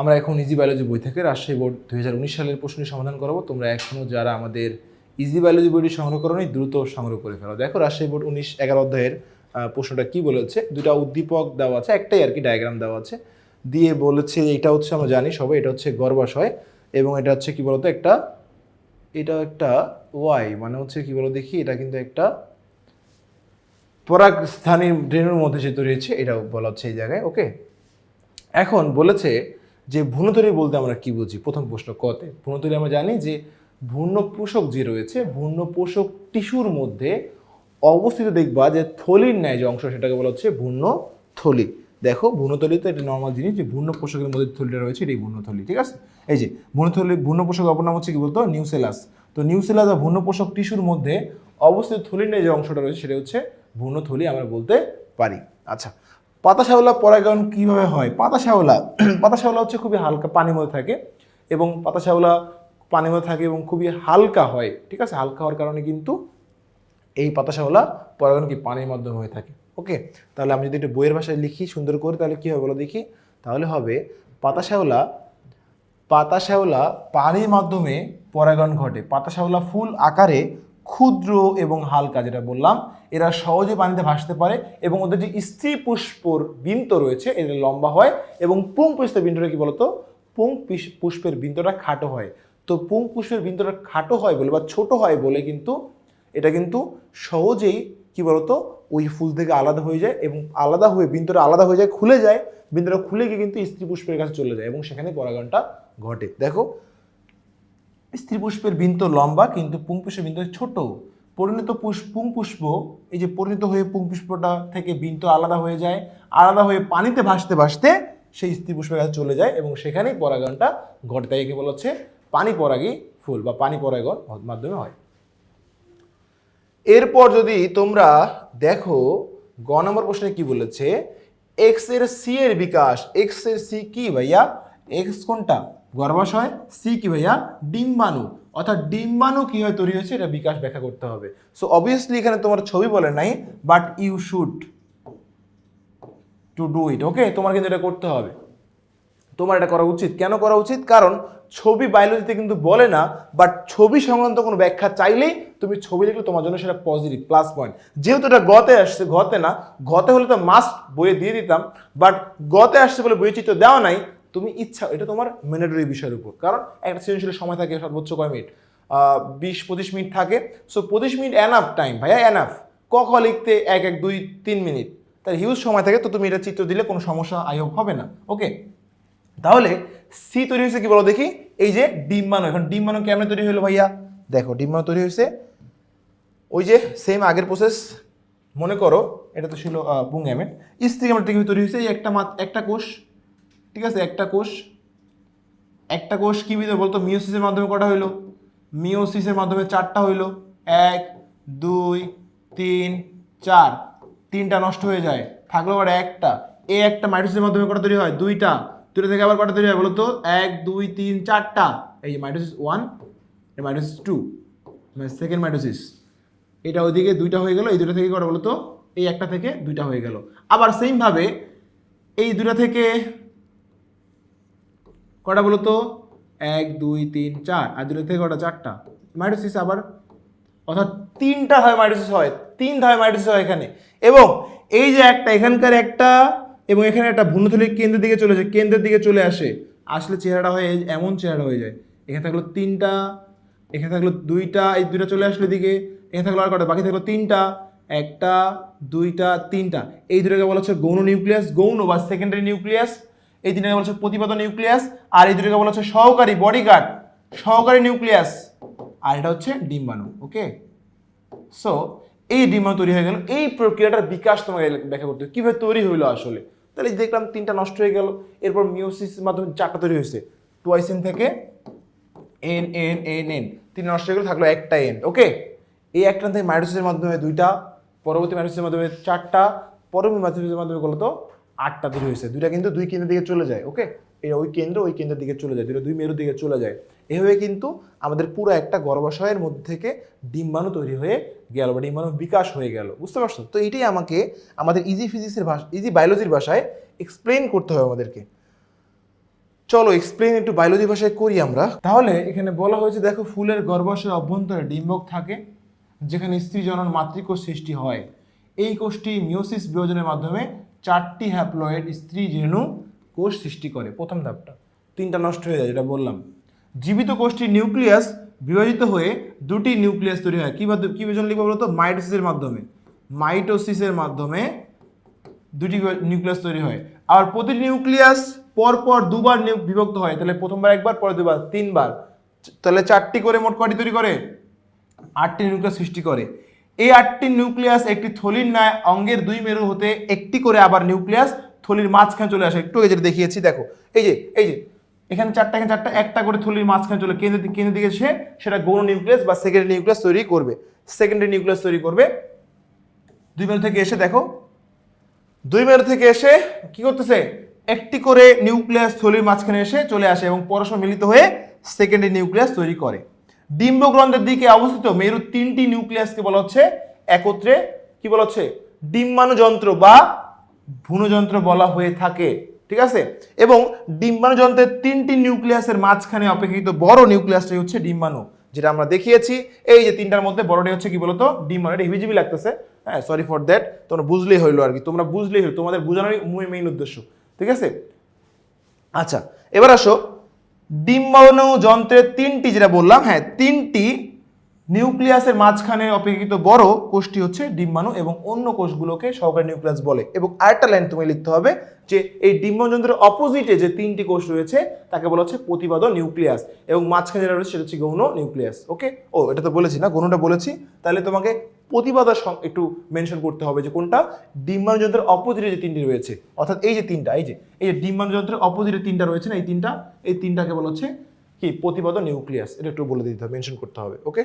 আমরা এখন easy biology বই থেকে রাজশাহী বোর্ড দু হাজার উনিশ সালের প্রশ্নের সমাধান করাবো। তোমরা এখনও যারা আমাদের ইজি বায়োলজি বইটি সংগ্রহ করো দ্রুত সংগ্রহ করে ফেলো। দেখো রাজশাহী বোর্ড উনিশ এগারো অধ্যায়ের প্রশ্নটা কি বলেছে? দুটা উদ্দীপক দেওয়া আছে, একটাই আর কি ডায়াগ্রাম দেওয়া আছে। দিয়ে বলেছে এটা হচ্ছে আমরা জানি সবাই, এটা হচ্ছে গর্ভাশয় এবং এটা হচ্ছে কি বলতো একটা, এটা একটা ওয়াই মানে হচ্ছে কি বলো দেখি, এটা কিন্তু একটা পরাগ স্থানীয় ড্রেনের মধ্যে যে রয়েছে হচ্ছে এটা বলা হচ্ছে এই জায়গায় ওকে এখন বলেছে যে ভ্রূণতরী বলতে আমরা কি বুঝি? প্রথম প্রশ্ন, কতে? ভ্রূণতরী আমরা জানি যে ভূর্ণ পোষক যে রয়েছে ভূর্ণ পোষক টিস্যুর মধ্যে অবস্থিত দেখবা যে থলির ন্যায় যে অংশ, সেটাকে বলা হচ্ছে ভূর্ণ থলি দেখো ভূর্ণথলি তো এটা নর্মাল জিনিস, যে ভূর্ণ পোষকের মধ্যে থলিটা রয়েছে, এটাই ভূর্ণথলি, ঠিক আছে? এই যে, ভূর্ণথলি ভূর্ণ পোষক অপর নাম হচ্ছে কি বলতো? নিউসেলাস। তো নিউসেলাস বা ভূর্ণ পোষক টিস্যুর মধ্যে অবস্থিত থলির ন্যায় যে অংশটা রয়েছে, সেটা হচ্ছে ভূর্ণথলি, আমরা বলতে পারি। আচ্ছা পাতা শ্যাওলা পরাগায়ন কীভাবে হয়? পাতা শ্যাওলা পাতা শ্যাওলা হচ্ছে খুবই হালকা পানির মধ্যে থাকে এবং পাতা শ্যাওলা পানির মধ্যে থাকে এবং খুবই হালকা হয়, ঠিক আছে? হালকা হওয়ার কারণে কিন্তু এই পাতা শ্যাওলা পরাগায়ন কি পানির মাধ্যমে হয়ে থাকে, ওকে? তাহলে আমি যদি এটা বইয়ের ভাষায় লিখি, সুন্দর করে, তাহলে কী হবে বলো দেখি? তাহলে হবে পাতা শ্যাওলা পাতা শ্যাওলা পানির মাধ্যমে পরাগায়ন ঘটে। পাতা শ্যাওলা ফুল আকারে ক্ষুদ্র এবং হালকা যেটা বললাম, এরা সহজে পানিতে ভাসতে পারে এবং ওদের যে স্ত্রী পুষ্পর বিন্ত রয়েছে এদের লম্বা হয় এবং পুং পুষ্পের বিন্দুটা কি বলতো? পুং পুষ্পের বিন্দুটা খাটো হয়। তো পুং পুষ্পের বিন্দুটা খাটো হয় বলে বা ছোট হয় বলে কিন্তু এটা কিন্তু সহজেই কি বলতো? ওই ফুল থেকে আলাদা হয়ে যায় এবং আলাদা হয়ে বিন্দুটা আলাদা হয়ে যায়, খুলে যায়। বিন্দুটা খুলে গিয়ে কিন্তু স্ত্রী পুষ্পের কাছে চলে যায় এবং সেখানে পরাগণটা ঘটে। দেখো স্ত্রী পুষ্পের বিন্তু লম্বা, কিন্তু পুংপুষ্পের বিন্তু ছোট। পরিণত পুষ্প পুংপুষ্প এই যে পরিণত হয়ে পুংপুষ্পটা থেকে বিন্তু আলাদা হয়ে যায়, আলাদা হয়ে পানিতে ভাসতে ভাসতে সেই স্ত্রী পুষ্পের কাছে চলে যায় এবং সেখানেই পরাগণটা ঘটে। তাই একে বলা হচ্ছে পানি পরাগী ফুল বা পানি পরাগণ মাধ্যমে হয়। এরপর যদি তোমরা দেখো, গ নম্বর প্রশ্নে কি বলেছে? এক্সের সি এর বিকাশ এক্সের সি কি ভাইয়া? এক্স কোনটা? গর্ভাশয় সি কি ভাইয়া? ডিম্বাণু। অর্থাৎ ডিম্বাণু কীভাবে তৈরি হয়েছে? এটা বিকাশ ব্যাখ্যা করতে হবে। সো অবভিয়াসলি এখানে তোমার ছবি বলে নাই but you should to do it okay তোমার কিন্তু এটা করতে হবে। তোমার এটা করা উচিত। কেন করা উচিত? কারণ ছবি বায়োলজিতে কিন্তু বলে না বাট ছবি সংক্রান্ত কোনো ব্যাখ্যা চাইলেই তুমি ছবি লিখলে তোমার জন্য সেটা পজিটিভ প্লাস পয়েন্ট যেহেতু এটা গতে আসছে, গতে না, গতে হলে তো মাস্ট বইয়ে দিয়ে দিতাম বাট গতে আসছে বলে বই চিত্র দেওয়া নাই তুমি ইচ্ছা, এটা তোমার ম্যান্ডেটরি বিষয়ের উপর। কারণ একটা সৃজনশীলের সময় থাকে সর্বোচ্চ কয় মিনিট? বিশ, পঁচিশ মিনিট থাকে। সো পঁচিশ মিনিট এনাফ টাইম ভাইয়া এনাফ ক, খ লিখতে এক এক, দুই, তিন মিনিট। তার হিউজ সময় থাকে, তো তুমি এটা চিত্র দিলে কোনো সমস্যা হোপ হবে না। ওকে তাহলে সি তৈরি হয়েছে কি বলো দেখি? এই যে ডিম্বাণু। এখন ডিম্বাণু কেমনে তৈরি হলো ভাইয়া? দেখো, ডিম্বাণু তৈরি হয়েছে। ওই যে সেম আগের প্রসেস মনে করো, এটা তো ছিল গ্যামেট স্ত্রী গ্যামেট তৈরি হয়েছে? এই একটা মাত- একটা কোষ ঠিক আছে, একটা কোষ একটা কোষ কি ভিতরে বলতো? মিওসিসের মাধ্যমে কটা হইল? মিওসিসের মাধ্যমে চারটা হইল। এক, দুই, তিন, চার। তিনটা নষ্ট হয়ে যায়। থাকল আবার একটা। এই একটা মাইটোসিসের মাধ্যমে কটা তৈরি হয়? দুইটা। দুইটা থেকে আবার কটা তৈরি হয় বলো তো এক, দুই, তিন, চারটা। এই যে মাইটোসিস ওয়ান, এই মাইটোসিস টু মানে সেকেন্ড মাইটোসিস। এটা ওইদিকে দুইটা হয়ে গেল, এই দুটো থেকে কটা বলো তো এই একটা থেকে দুইটা হয়ে গেল। আবার সেমভাবে এই দুটা থেকে কটা বলো তো? এক, দুই, তিন, চার। আর দুটো থেকে কটা? চারটা। মাইটোসিস আবার? অর্থাৎ তিনটা হয় মাইটোসিস হয়। তিন ধায় মাইটোসিস হয় এখানে। এবং এই যে একটা, এখানকার একটা এবং এখানে একটা ভূণথলির কেন্দ্রের দিকে চলে যায়, কেন্দ্রের দিকে চলে আসে। আসলে চেহারাটা হয়, এমন চেহারা হয়ে যায়। এখানে থাকল তিনটা, এখানে থাকল দুইটা, এই দুইটা চলে আসলো এদিকে। এখানে থাকল আর কটা বাকি থাকল তিনটা, একটা, দুইটা, তিনটা। এই দুটাকে বলা হচ্ছে গৌণ নিউক্লিয়াস, গৌণ বা সেকেন্ডারি নিউক্লিয়াস এই তিনটাকে বলা হচ্ছে প্রতিপাদ নিউক্লিয়াস, আর এই দুটাকে বলা হচ্ছে সহকারী বডিগার্ড, সহকারী নিউক্লিয়াস, আর এটা হচ্ছে ডিম্বাণু ওকে সো এই ডিম্বাণু তৈরি হয়ে গেল। এই প্রক্রিয়াটার বিকাশ তোমাকে ব্যাখ্যা করতে হবে। কীভাবে তৈরি হইল আসলে? তাহলে দেখলাম তিনটা নষ্ট হয়ে গেল, এরপর মিওসিসের মাধ্যমে চারটা তৈরি হয়েছে। টুয়াইসেন থেকে এন এন এন এন তিন নষ্ট হয়ে গেল, থাকল একটা এন ওকে এই একটা থেকে মাইটোসিসের মাধ্যমে দুইটা, পরবর্তী মাইটোসিসের মাধ্যমে চারটা, পরবর্তী মাইটোসিসের মাধ্যমে বলতো আটটা তৈরি হয়েছে, দুইটা কিন্তু দুই কেন্দ্রের দিকে চলে যায় ওকে এই ওই কেন্দ্র ওই কেন্দ্রের দিকে চলে যায় দুটো দুই মেরুর দিকে চলে যায়। এভাবে কিন্তু আমাদের পুরো একটা গর্ভাশয়ের মধ্যে থেকে ডিম্বাণু তৈরি হয়ে গেল বা ডিম্বাণু বিকাশ হয়ে গেল, বুঝতে পারছ? তো এইটাই আমাকে আমাদের ইজি ফিজিক্সের ভাষা ইজি বায়োলজির ভাষায় এক্সপ্লেন করতে হবে আমাদেরকে। চলো এক্সপ্লেন একটু বায়োলজি ভাষায় করি আমরা। তাহলে এখানে বলা হয়েছে, দেখো ফুলের গর্ভাশয়ের অভ্যন্তরে ডিম্বক থাকে, যেখানে স্ত্রী জনন মাতৃকোষ সৃষ্টি হয়। এই কোষটি মিওসিস বিভাজনের মাধ্যমে চারটি হ্যাপ্লয়েড স্ত্রী রেণু কোষ সৃষ্টি করে। প্রথম ধাপটা। তিনটা নষ্ট হয়ে যায়, যেটা বললাম। জীবিত কোষটির নিউক্লিয়াস বিভাজিত হয়ে দুটি নিউক্লিয়াস তৈরি হয়। কী কী বিভাজন লিখব বলতো? মাইটোসিসের মাধ্যমে। মাইটোসিসের মাধ্যমে দুটি নিউক্লিয়াস তৈরি হয়। আর প্রতিটি নিউক্লিয়াস পর পর দুবার বিভক্ত হয়। তাহলে প্রথমবার একবার, পরে দুবার, তিনবার। তাহলে চারটি করে মোট কয়টি তৈরি করে? আটটি নিউক্লিয়াস সৃষ্টি করে। এই আটটি নিউক্লিয়াস একটি থলির ন্যায় অঙ্গের দুই মেরু হতে একটি করে আবার নিউক্লিয়াস থলির মাঝখানে চলে আসে। একটু যেটা দেখিয়েছি, দেখো। এই যে এই যে, এখানে চারটা এখানে চারটা, একটা করে থলির মাঝখানে চলে কেন্দ্রের দিকে- কেন্দ্রের দিকে সে, সেটা গৌণ নিউক্লিয়াস বা সেকেন্ডারি নিউক্লিয়াস তৈরি করবে। সেকেন্ডারি নিউক্লিয়াস তৈরি করবে। দুই মেরু থেকে এসে, দেখো, দুই মেরু থেকে এসে কি করতেছে? একটি করে নিউক্লিয়াস থলির মাঝখানে এসে চলে আসে এবং পরস্পর মিলিত হয়ে সেকেন্ডারি নিউক্লিয়াস তৈরি করে। ডিম্বগ্রন্থের দিকে অবস্থিত মেরুর তিনটি নিউক্লিয়াসকে বলা হচ্ছে একত্রে। কি বলা হচ্ছে? ডিম্বাণু যন্ত্র বা ভ্রূণযন্ত্র বলা হয়ে থাকে। ঠিক আছে? এবং ডিম্বাণু যন্ত্রের তিনটি নিউক্লিয়াসের মাঝখানে অপেক্ষিত বড় নিউক্লিয়াসটাই হচ্ছে ডিম্বাণু, যেটা আমরা দেখিয়েছি। এই যে তিনটার মধ্যে বড়টাই হচ্ছে কি বলতো? ডিম্বাণু, এটা হিবিজিবি লাগতেছে। হ্যাঁ সরি ফর দ্যাট তোমরা বুঝলেই হইল আর কি। তোমরা বুঝলেই হইল, তোমাদের বোঝানোরই মেইন উদ্দেশ্য। ঠিক আছে? আচ্ছা এবার আসো ডিম্বাণু যন্ত্রের তিনটি যেটা বললাম হ্যাঁ তিনটি নিউক্লিয়াসের মাঝখানে অপেক্ষিত বড় কোষটি হচ্ছে ডিম্বাণু এবং অন্য কোষগুলোকে সহকারী নিউক্লিয়াস বলে। এবং আরেকটা লাইন তুমি লিখতে হবে যে এই ডিম্বাণু যন্ত্রের অপোজিটে যে তিনটি কোষ রয়েছে, তাকে বলা হচ্ছে প্রতিবাদ নিউক্লিয়াস এবং মাঝখানে যেটা রয়েছে সেটা হচ্ছে গৌণ নিউক্লিয়াস ওকে ও, এটা তো বলেছি না, গৌণটা বলেছি। তাহলে তোমাকে প্রতিবাদা সং- একটু মেনশন করতে হবে যে কোনটা? ডিম্বাণু যন্ত্রের অপোজিটে যে তিনটি রয়েছে। অর্থাৎ এই যে তিনটা, এই যে এই যে ডিম্বাণু যন্ত্রের অপোজিটে তিনটা রয়েছে না, এই তিনটা, এই তিনটাকে বলা হচ্ছে কি? প্রতিবাদ নিউক্লিয়াস এটা একটু বলে দিতে হবে মেনশন করতে হবে ওকে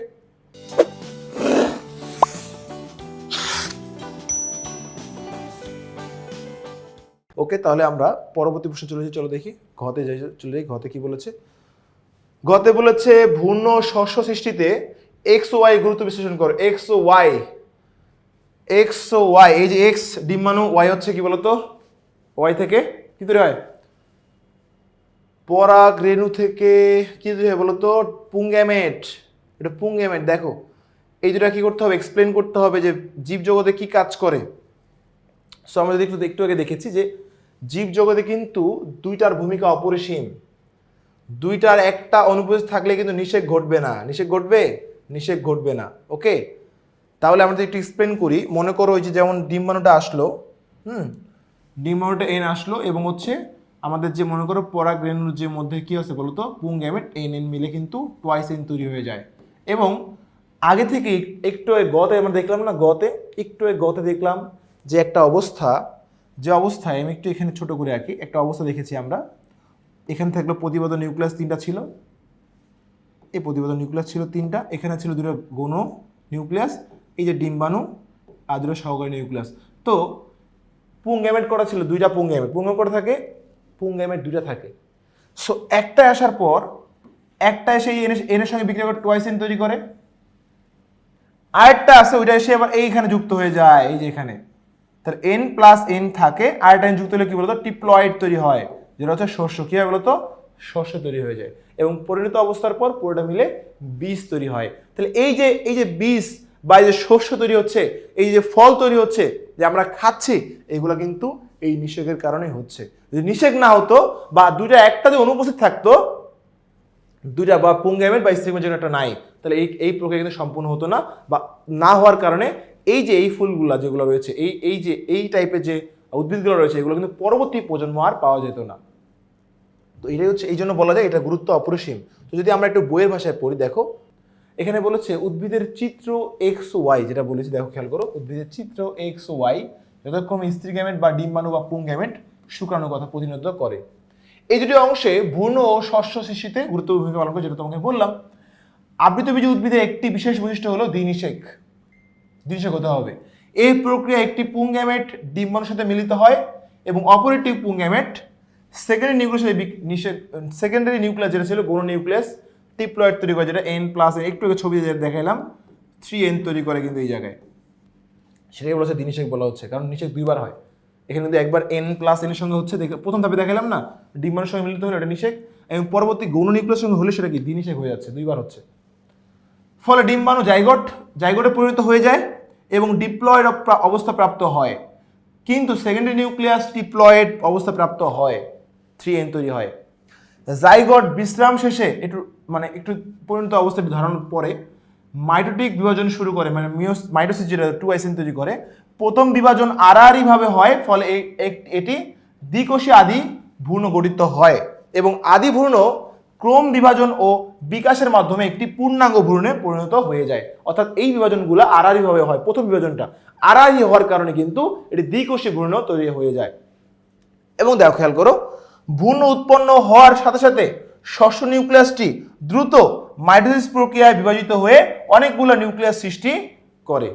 ওকে তাহলে আমরা পরবর্তী প্রশ্ন চলে চলো দেখি। ঘতে যাই, চলে যাই, ঘতে কি বলেছে? গতে বলেছে, ভূর্ণ শস্য সৃষ্টিতে এক্স ও ওয়াই গুরুত্ব বিশ্লেষণ করো। এক্স ও ওয়াই এক্স ও ওয়াই এই যে এক্স ডিম্বাণু ওয়াই হচ্ছে কি বলতো? ওয়াই থেকে কি তৈরি হয়? পরাগ রেণু থেকে কি তৈরি হয় বলতো? পুঙ্গ্যামেট এটা পুঙ্গ্যামেট দেখো। এই দুটা কি করতে হবে? এক্সপ্লেন করতে হবে যে জীব জগতে কি কাজ করে। সো আমরা যদি একটু একটু আগে দেখেছি যে জীব জগতে কিন্তু দুইটার ভূমিকা অপরিসীম। দুইটার একটা অনুপস্থিত থাকলে কিন্তু নিষেক ঘটবে না। নিষেক ঘটবে? নিষেক ঘটবে না ওকে তাহলে আমরা যদি একটু এক্সপ্লেন করি, মনে করো ওই যে যেমন ডিম্বাণুটা আসলো, হুম? ডিম্বাণুটা এন আসলো এবং হচ্ছে আমাদের যে মনে করো পরাগ রেণুর যে মধ্যে কি আছে বলতো? পুং গ্যামেট এন এন মিলে কিন্তু টোয়াইস এন তৈরি হয়ে যায়। এবং আগে থেকে একটু গতে আমরা দেখলাম না, গতে, একটু গতে দেখলাম যে একটা অবস্থা, যে অবস্থায় আমি একটু এখানে ছোট করে আঁকি, একটা অবস্থা দেখেছি আমরা। এখানে থাকল প্রতিবাদন নিউক্লিয়াস তিনটা ছিল। এই প্রতিবাদন নিউক্লিয়াস ছিল তিনটা, এখানে ছিল দুটো গৌণ নিউক্লিয়াস এই যে ডিম্বাণু আর দুটো সহকারী নিউক্লিয়াস তো পুঙ্গ্যামেট করা ছিল? দুইটা পুঙ্গ্যামেট পুঙ্গ্যামেট করা থাকে? পুঙ্গ্যামেট দুইটা থাকে। সো একটা আসার পর, একটা এসে এই এনের সঙ্গে বিক্রিয়া করে টোয়াইস এন তৈরি করে। আরেকটা আছে, ওইটা এসে আবার এইখানে যুক্ত হয়ে যায়, এই যে এখানে। তাহলে এন প্লাস এন থাকে আরেকটা এন যুক্ত হলে কি বলতো? টিপ্লয়েড তৈরি হয়। যেটা হচ্ছে শস্য। কি হয় বলতো? শস্য তৈরি হয়ে যায় এবং পরিণত অবস্থার পর পুরোটা মিলে বীজ তৈরি হয়। তাহলে এই যে এই যে বীজ বা এই যে শস্য তৈরি হচ্ছে, এই যে ফল তৈরি হচ্ছে যে আমরা খাচ্ছি, এগুলো কিন্তু এই নিষেকের কারণে হচ্ছে। যদি নিষেক না হতো বা দুইটা, একটা যদি অনুপস্থিত থাকতো, দুইটা বা পুঙ্গামেট বা স্ট্রিমের জন্য একটা নাই, তাহলে এই এই প্রক্রিয়া কিন্তু সম্পূর্ণ হতো না বা না হওয়ার কারণে এই যে, এই ফুলগুলা যেগুলো রয়েছে, এই এই যে, এই টাইপের যে উদ্ভিদগুলো রয়েছে, এগুলো কিন্তু পরবর্তী প্রজন্ম আর পাওয়া যেত না। তো এটাই হচ্ছে, এই জন্য বলা যায় এটা গুরুত্ব অপরিসীম। তো যদি আমরা একটু বইয়ের ভাষায় পড়ি, দেখো, এখানে বলেছে, উদ্ভিদের চিত্র এক্স ওয়াই যেটা বলেছি, দেখো, খেয়াল করো, উদ্ভিদের চিত্র এক্স ওয়াই যথাক্রমে স্ত্রী গ্যামেট বা ডিম্বাণু বা পুং গ্যামেট শুক্রাণু কথা প্রতিনিধিত্ব করে। এই দুটি অংশে ভ্রূণ ও শস্য সৃষ্টিতে গুরুত্বপূর্ণ ভূমিকা পালন করে, যেটা তোমাকে বললাম। আবৃতবীজী উদ্ভিদের একটি বিশেষ বৈশিষ্ট্য হলো দ্বিনিষেক। দ্বিনিষেক হতে হবে। এই প্রক্রিয়া একটি পুংগ্যামেট ডিম্বাণুর সাথে মিলিত হয় এবং অপর একটি পুংগ্যামেট সেকেন্ডারি নিউক্লিয়াস সাথে বিক- নিষেক সেকেন্ডারি নিউক্লিয়াস যেটা ছিল, গৌণ নিউক্লিয়াস টিপ্লয়েড তৈরি করে, যেটা এন প্লাস একটু ছবি দেখাইলাম থ্রি এন তৈরি করে কিন্তু এই জায়গায়। সেটাকে বলেছে দ্বিনিষেক বলা হচ্ছে, কারণ নিষেক দুইবার হয়। এখানে কিন্তু একবার এন প্লাস এন এর সঙ্গে হচ্ছে, দেখে প্রথম ধাপে দেখালাম না, ডিম্বাণুর সঙ্গে মিলিত হলে এটা নিষেক এবং পরবর্তী গৌণ নিউক্লিয়াসের সঙ্গে হলে সেটা কি? দ্বিনিষেক হয়ে যাচ্ছে, দুইবার হচ্ছে। ফলে ডিম্বাণু জাইগট জাইগটে পরিণত হয়ে যায়, এবং ডিপ্লয়েড অবস্থা প্রাপ্ত হয়। কিন্তু সেকেন্ডারি নিউক্লিয়াস ডিপ্লয়েড অবস্থা প্রাপ্ত হয়। থ্রি এন তৈরি হয়। জাইগট বিশ্রাম শেষে একটু মানে একটু পরিণত অবস্থা ধারণ পরে মাইটোটিক বিভাজন শুরু করে মানে মিওস মাইটোসিস যেটা টু আইসিন তৈরি করে, প্রথম বিভাজন আড়াআড়িভাবে হয়, ফলে এটি দ্বিকোষী আদি ভ্রূণ গঠিত হয় এবং আদি ভ্রূণ ক্রম বিভাজন ও বিকাশের মাধ্যমে একটি পূর্ণাঙ্গ ভ্রূণে পরিণত হয়ে যায়। অর্থাৎ এই বিভাজনগুলো আড়াআড়িভাবে হয়, প্রথম বিভাজনটা। আড়াআড়ি হওয়ার কারণে কিন্তু এটি দ্বিকোষী ভ্রূণ তৈরি হয়ে যায়। এবং দেখো, খেয়াল করো ভ্রূণ উৎপন্ন হওয়ার সাথে সাথে শস্য নিউক্লিয়াসটি দ্রুত মাইটোসিস প্রক্রিয়ায় বিভাজিত হয়ে অনেকগুলো নিউক্লিয়াস সৃষ্টি করে।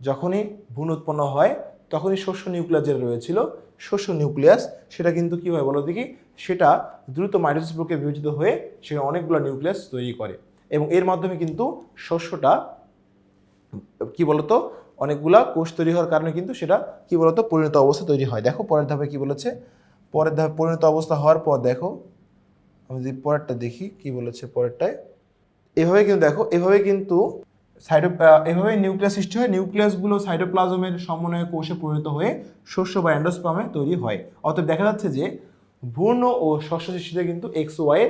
যখনই ভ্রূণ উৎপন্ন হয়, তখনই শস্য নিউক্লিয়াস যেটা রয়েছিল। শস্য নিউক্লিয়াস সেটা কিন্তু কী হয় বলো দেখি? সেটা দ্রুত মাইটোসিস প্রক্রিয়া বিভাজিত হয়ে সেখানে অনেকগুলো নিউক্লিয়াস তৈরি করে। এবং এর মাধ্যমে কিন্তু শস্যটা কি বলতো? অনেকগুলা কোষ তৈরি হওয়ার কারণে কিন্তু সেটা কি বলতো? পরিণত অবস্থা তৈরি হয়। দেখো পরের ধাপে কি বলেছে? পরের ধাপে পরিণত অবস্থা হওয়ার পর দেখো, আমি যদি পরেরটা দেখি, কি বলেছে পরেরটায়? এভাবে কিন্তু দেখো, এভাবে কিন্তু সাইটো এভাবে নিউক্লিয়াস সৃষ্টি হয়, নিউক্লিয়াসগুলো সাইটোপ্লাজমের সমন্বয়ে কোষে পরিণত হয়ে শস্য বা অ্যান্ডোস্পামে তৈরি হয়। অর্থাৎ দেখা যাচ্ছে যে ভ্রূণ ও শস্য সৃষ্টিতে কিন্তু এক্স ওয়াই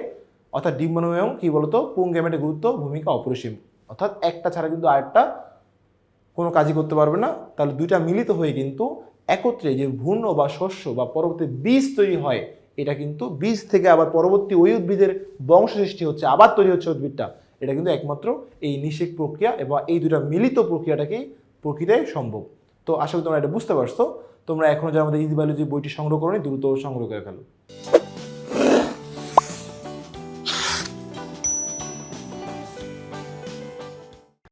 অর্থাৎ ডিম্বাণু এবং কি বলতো পুংগ্যামেটের গুরুত্ব, ভূমিকা অপরিসীম। অর্থাৎ একটা ছাড়া কিন্তু আরেকটা কোনো কাজই করতে পারবে না। তাহলে দুইটা মিলিত হয়ে কিন্তু একত্রে যে ভূর্ণ বা শস্য বা পরবর্তী বীজ তৈরি হয়, এটা কিন্তু বীজ থেকে আবার পরবর্তী ওই উদ্ভিদের বংশ সৃষ্টি হচ্ছে, আবার তৈরি হচ্ছে উদ্ভিদটা। এটা কিন্তু একমাত্র এই নিষেক প্রক্রিয়া এবং এই দুটা মিলিত প্রক্রিয়াটাকেই প্রকৃতায় সম্ভব। তো আশা করি তোমরা এটা বুঝতে পারছ। তোমরা এখনও যারা আমাদের ইজি বায়োলজি বইটি সংগ্রহ করো দ্রুত সংগ্রহ করে ফেলো।